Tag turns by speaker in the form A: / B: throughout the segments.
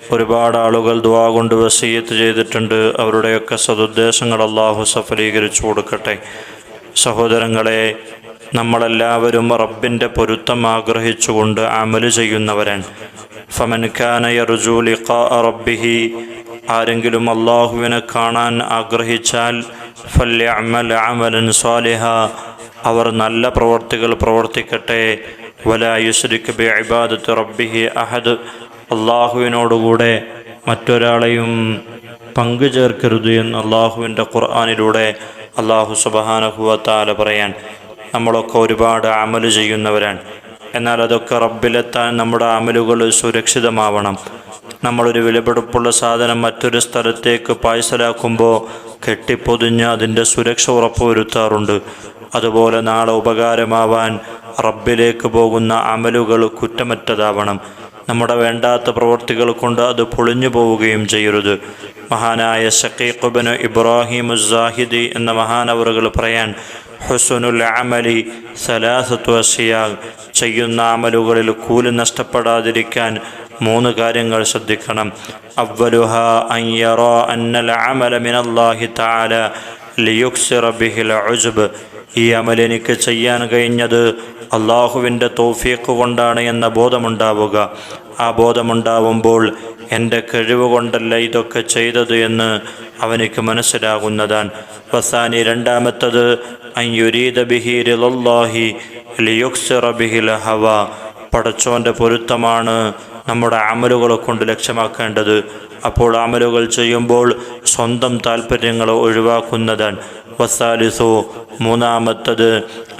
A: ഒരുപാട് ആളുകൾ ദുവാ കൊണ്ട് വസീയത്ത് ചെയ്തിട്ടുണ്ട്. അവരുടെയൊക്കെ സതുദ്ദേശങ്ങൾ അള്ളാഹു സഫലീകരിച്ചു കൊടുക്കട്ടെ. സഹോദരങ്ങളെ നമ്മളെല്ലാവരും റബ്ബിന്റെ പൊരുത്തം ആഗ്രഹിച്ചുകൊണ്ട് അമൽ ചെയ്യുന്നവരാണ്. ഫമൻ ഖാന യർജു ലിഖാ റബ്ബിഹി ആരെങ്കിലും അള്ളാഹുവിനെ കാണാൻ ആഗ്രഹിച്ചാൽ ഫല്യഅമൽ അമലൻ സ്വാലിഹ അവർ നല്ല പ്രവർത്തികൾ പ്രവർത്തിക്കട്ടെ. വലാ യുസ്രിക് ബി ഇബാദത്ത് റബ്ബിഹി അഹദ് അള്ളാഹുവിനോടുകൂടെ മറ്റൊരാളെയും പങ്കു ചേർക്കരുത് എന്ന് അള്ളാഹുവിന്റെ ഖുർആാനിലൂടെ അള്ളാഹു സുബഹാനഹുവത്താല പറയാൻ നമ്മളൊക്കെ ഒരുപാട് അമൽ ചെയ്യുന്നവരാണ്. എന്നാൽ അതൊക്കെ റബ്ബിലെത്താൻ നമ്മുടെ അമലുകൾ സുരക്ഷിതമാവണം. നമ്മളൊരു വിലപിടിപ്പുള്ള സാധനം മറ്റൊരു സ്ഥലത്തേക്ക് പായ്സലാക്കുമ്പോൾ കെട്ടിപ്പൊതിഞ്ഞ് അതിന്റെ സുരക്ഷ ഉറപ്പുവരുത്താറുണ്ട്. അതുപോലെ നാളെ ഉപകാരമാവാൻ റബ്ബിലേക്ക് പോകുന്ന അമലുകൾ കുറ്റമറ്റതാവണം. നമ്മുടെ വേണ്ടാത്ത പ്രവൃത്തികൾ കൊണ്ട് അത് പൊളിഞ്ഞു പോവുകയും ചെയ്യരുത്. മഹാനായ ഷക്കീഖുബന് ഇബ്രാഹിം ഉസാഹിദി എന്ന മഹാനവറുകൾ പറയാൻ ഹുസുനുൽ അമലി സലാസത്വ ഷിയാൽ ചെയ്യുന്ന അമലുകളിൽ കൂലി നഷ്ടപ്പെടാതിരിക്കാൻ മൂന്ന് കാര്യങ്ങൾ ശ്രദ്ധിക്കണം. അവലുഹ അയ്യറ അന്നൽ അമല മിനല്ലാഹി തആല ലിയുക്സിറ ബിഹിൽ ഉജ്ബ്. ഈ അമൽ എനിക്ക് ചെയ്യാൻ കഴിഞ്ഞത് അള്ളാഹുവിന്റെ തോഫീക്ക് കൊണ്ടാണ് എന്ന ബോധമുണ്ടാവുക. ആ ബോധമുണ്ടാവുമ്പോൾ എന്റെ കഴിവ് കൊണ്ടല്ല ഇതൊക്കെ ചെയ്തത് എന്ന് അവനിക്ക് മനസ്സിലാകുന്നതാണ് വസാനി രണ്ടാമത്തത് അയ്യുരീദ ബിഹിരിലല്ലാഹി ലിയുക്സിറ ബിഹിൽ ഹവ. പടച്ചോന്റെ പൊരുത്തമാണ് നമ്മുടെ അമലുകളെ കൊണ്ട് ലക്ഷ്യമാക്കേണ്ടത്. അപ്പോൾ അമലുകൾ ചെയ്യുമ്പോൾ സ്വന്തം താല്പര്യങ്ങൾ ഒഴിവാക്കുന്നതാണ്. വസാലിസു മൂന്നാമത്തത്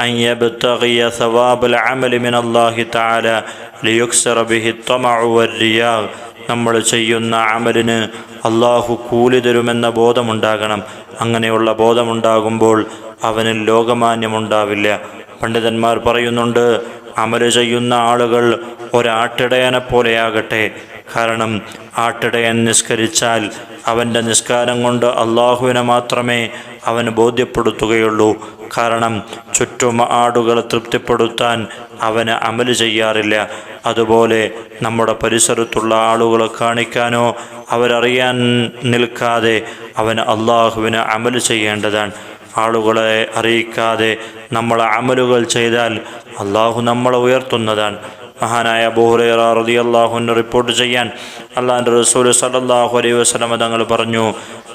A: അയ്യബ്തഗിയ സവാബുൽ അമലി മിൻ അല്ലാഹി തആല ലിയുക്സറ ബിഹി ത്വമഉ വരിയാ നമ്മൾ ചെയ്യുന്ന അമലിന് അള്ളാഹു കൂലി തരുമെന്ന ബോധമുണ്ടാകണം. അങ്ങനെയുള്ള ബോധമുണ്ടാകുമ്പോൾ അവന് ലോകമാന്യമുണ്ടാവില്ല. പണ്ഡിതന്മാർ പറയുന്നുണ്ട് അമൽ ചെയ്യുന്ന ആളുകൾ ഒരാട്ടിടയനെ പോലെയാകട്ടെ കാരണം ആട്ടിടയൻ നിസ്കരിച്ചാൽ അവന്റെ നിസ്കാരം കൊണ്ട് അള്ളാഹുവിനെ മാത്രമേ അവന് ബോധ്യപ്പെടുത്തുകയുള്ളൂ. കാരണം ചുറ്റും ആടുകളെ തൃപ്തിപ്പെടുത്താൻ അവന് അമൽ ചെയ്യാറില്ല. അതുപോലെ നമ്മുടെ പരിസരത്തുള്ള ആളുകളെ കാണിക്കാനോ അവരറിയാൻ നിൽക്കാതെ അവന് അള്ളാഹുവിന് അമൽ ചെയ്യേണ്ടതാണ്. ആളുകളെ അറിയിക്കാതെ നമ്മൾ അമലുകൾ ചെയ്താൽ അള്ളാഹു നമ്മളെ ഉയർത്തുന്നതാണ്. മഹാനായ ബോഹുറേറ റിപ്പോർട്ട് ചെയ്യാൻ അള്ളാഹിന്റെ റസൂൽ സലല്ലാഹു അലൈ വസ്ലമ തങ്ങൾ പറഞ്ഞു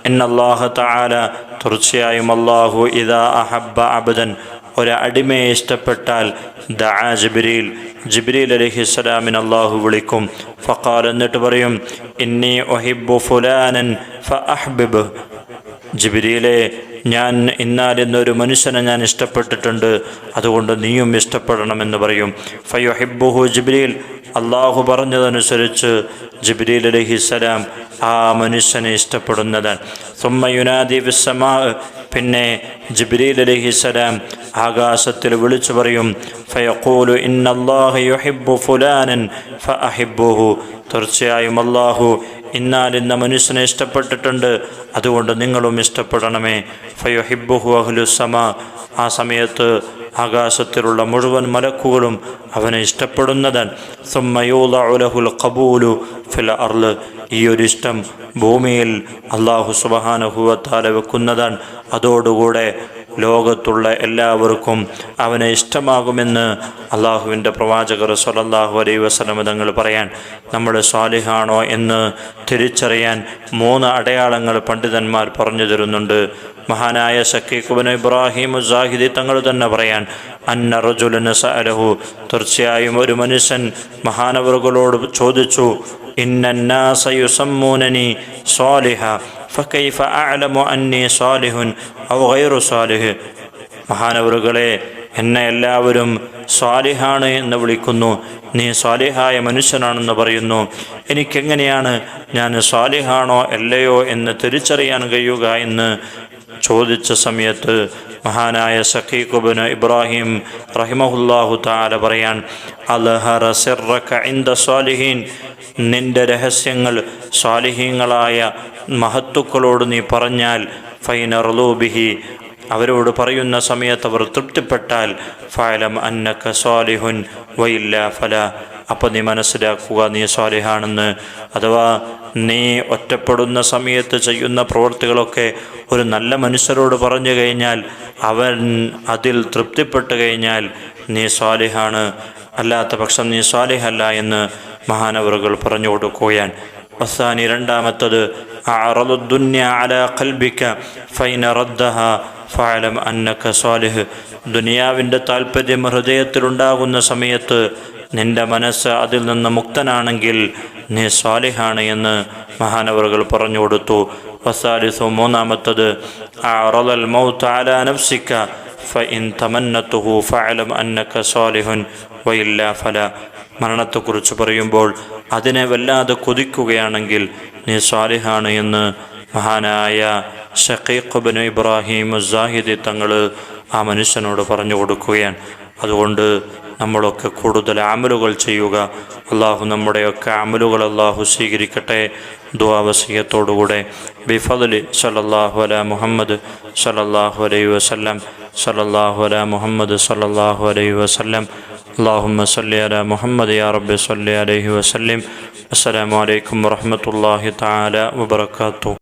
A: എന്നല്ലാഹ തആല തീർച്ചയായും അള്ളാഹു ഇദാ അഹബ്ബ അബദൻ. ഒരു അടിമയെ ഇഷ്ടപ്പെട്ടാൽ ദആ ജിബ്രീൽ ജിബ്രീൽ അലഹിസ്സലാമിൻ അള്ളാഹു വിളിക്കും. ഫക്കാൽ എന്നിട്ട് പറയും ഇന്നി ഒഹിബു ഫുലാനൻ ഫ അഹ്ബിബ് ജിബിരിയിലെ ഞാൻ ഇന്നാലെന്നൊരു മനുഷ്യനെ ഞാൻ ഇഷ്ടപ്പെട്ടിട്ടുണ്ട്. അതുകൊണ്ട് നീയും ഇഷ്ടപ്പെടണമെന്ന് പറയും. ഫയുഹിബുഹു ജിബ്രീൽ. അള്ളാഹു പറഞ്ഞതനുസരിച്ച് ജിബ്രീൽ അലഹിസലാം ആ മനുഷ്യനെ ഇഷ്ടപ്പെടുന്നതാണ്. സുമ്മയുനാദി വിസ്സമാ പിന്നെ ജിബ്രീൽ അലഹിസലാം ആകാശത്തിൽ വിളിച്ചു പറയും ഫയഖൂലു ഇന്നല്ലാഹു യുഹിബ്ബു ഫുലാനൻ ഫ അഹിബുഹു തീർച്ചയായും അള്ളാഹു ഇന്നാൽ ഇന്ന മനുഷ്യനെ ഇഷ്ടപ്പെട്ടിട്ടുണ്ട്. അതുകൊണ്ട് നിങ്ങളും ഇഷ്ടപ്പെടണമേ. ഫയുഹിബുഹു അഹ്ലുസമ ആ സമയത്ത് ആകാശത്തിലുള്ള മുഴുവൻ മലക്കുകളും അവനെ ഇഷ്ടപ്പെടുന്നതൻ. സുമ്മയൂലഹുൽ കബൂലു ഫിൽ അർൽ ഈ ഒരു ഇഷ്ടം ഭൂമിയിൽ അള്ളാഹു സുബഹാനുഭവത്താലെ വെക്കുന്നതാണ് അതോടുകൂടെ ലോകത്തുള്ള എല്ലാവർക്കും അവനെ ഇഷ്ടമാകുമെന്ന് അള്ളാഹുവിന്റെ പ്രവാചകർ സൊലല്ലാഹു അലൈ വസ്ലമ തങ്ങൾ പറയാൻ നമ്മൾ സ്വാലിഹാണോ എന്ന് തിരിച്ചറിയാൻ മൂന്ന് അടയാളങ്ങൾ പണ്ഡിതന്മാർ പറഞ്ഞു തരുന്നുണ്ട്. മഹാനായ ഷക്കീഖുബൻ ഇബ്രാഹിം ജാഹിദി തങ്ങൾ തന്നെ പറയാൻ അന്ന റജുലന് സഅലഹു. തീർച്ചയായും ഒരു മനുഷ്യൻ മഹാനവറുകളോട് ചോദിച്ചു ഇന്നന്നാസയുസമ്മൂനനി സ്വാലിഹ? ഫക്കൈഫ അഅലമു അന്നി സാലിഹുൻ ഔ ഗൈറു സാലിഹ്. മഹാനവറുകളെ എന്നെ എല്ലാവരും സ്വാലിഹാണ് എന്ന് വിളിക്കുന്നു. നീ സ്വാലിഹായ മനുഷ്യനാണെന്ന് പറയുന്നു. എനിക്കെങ്ങനെയാണ് ഞാൻ സ്വാലിഹാണോ അല്ലയോ എന്ന് തിരിച്ചറിയാൻ കഴിയുക എന്ന് ചോദിച്ച സമയത്ത് മഹാനായ സഖീഖുബിന് ഇബ്രാഹിം റഹിമഹുല്ലാഹു താല പറയാൻ അലഹറ സിറക്ക ഇന്ദ സ്വാലിഹീൻ നിന്റെ രഹസ്യങ്ങൾ സ്വാലിഹീങ്ങളായ മഹത്തുക്കളോട് നീ പറഞ്ഞാൽ ഫൈനർലൂബിഹി അവരോട് പറയുന്ന സമയത്ത് അവർ തൃപ്തിപ്പെട്ടാൽ ഫാലം അന്നക്ക സ്വാലിഹുൻ വയില്ല ഫല. അപ്പം നീ മനസ്സിലാക്കുക നീ സ്വാലിഹാണെന്ന് അഥവാ നീ ഒറ്റപ്പെടുന്ന സമയത്ത് ചെയ്യുന്ന പ്രവൃത്തികളൊക്കെ ഒരു നല്ല മനുഷ്യരോട് പറഞ്ഞു കഴിഞ്ഞാൽ അവൻ അതിൽ തൃപ്തിപ്പെട്ട് കഴിഞ്ഞാൽ നീ സ്വാലിഹാണ് അല്ലാത്ത പക്ഷം നീ സ്വാലിഹല്ല എന്ന് മഹാനവറുകൾ പറഞ്ഞു കൊടുക്കുകയാണ്. വസാനി രണ്ടാമത്തത് ദുനിയാവിന്റെ താല്പര്യം ഹൃദയത്തിലുണ്ടാകുന്ന സമയത്ത് നിന്റെ മനസ്സ് അതിൽ നിന്ന് മുക്തനാണെങ്കിൽ നീ സ്വാലിഹാണ് എന്ന് മഹാനവറുകൾ പറഞ്ഞു കൊടുത്തു വസാലിസു മൂന്നാമത്തത് അറദൽ മൗത്ത് അല നഫ്സിക്ക ഫഇൻ തമന്നത്തുഹു ഫഅലം അന്നക സ്വാലിഹുൻ വയില്ല ഫല. മരണത്തെക്കുറിച്ച് പറയുമ്പോൾ അതിനെ വല്ലാതെ കൊതിക്കുകയാണെങ്കിൽ നീ സ്വാലിഹാണ് എന്ന് മഹാനായ ഷക്കീഖുബിന് ഇബ്രാഹിം സാഹിദി തങ്ങൾ ആ മനുഷ്യനോട് പറഞ്ഞു കൊടുക്കുകയാണ്. അതുകൊണ്ട് നമ്മളൊക്കെ കൂടുതൽ അമലുകൾ ചെയ്യുക അള്ളാഹു നമ്മുടെയൊക്കെ അമലുകൾ അള്ളാഹു സ്വീകരിക്കട്ടെ ദുവാവസീയത്തോടുകൂടെ ബിഫദലി സലല്ലാഹു അല മുഹമ്മദ് സലല്ലാഹു അലൈഹി വസല്ലം സലല്ലാഹു അല മുഹമ്മദ് സലല്ലാഹു അലൈഹി വസല്ലം اللهم صل على محمد يا رب صل عليه وسلم السلام عليكم ورحمة الله تعالى وبركاته